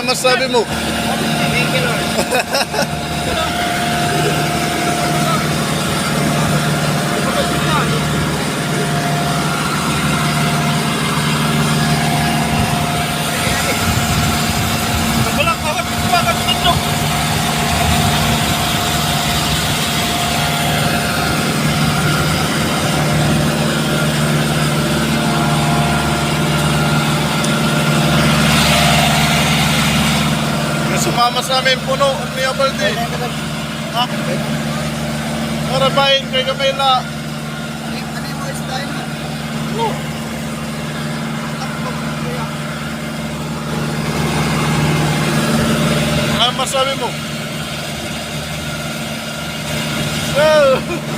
Ano masabi mo? Thank you, Lord. sumama sa amin puno at niya balde. Ha? Para bayin kay Kamila. Ano yung mga style mo? No. Ano masabi mo? Well,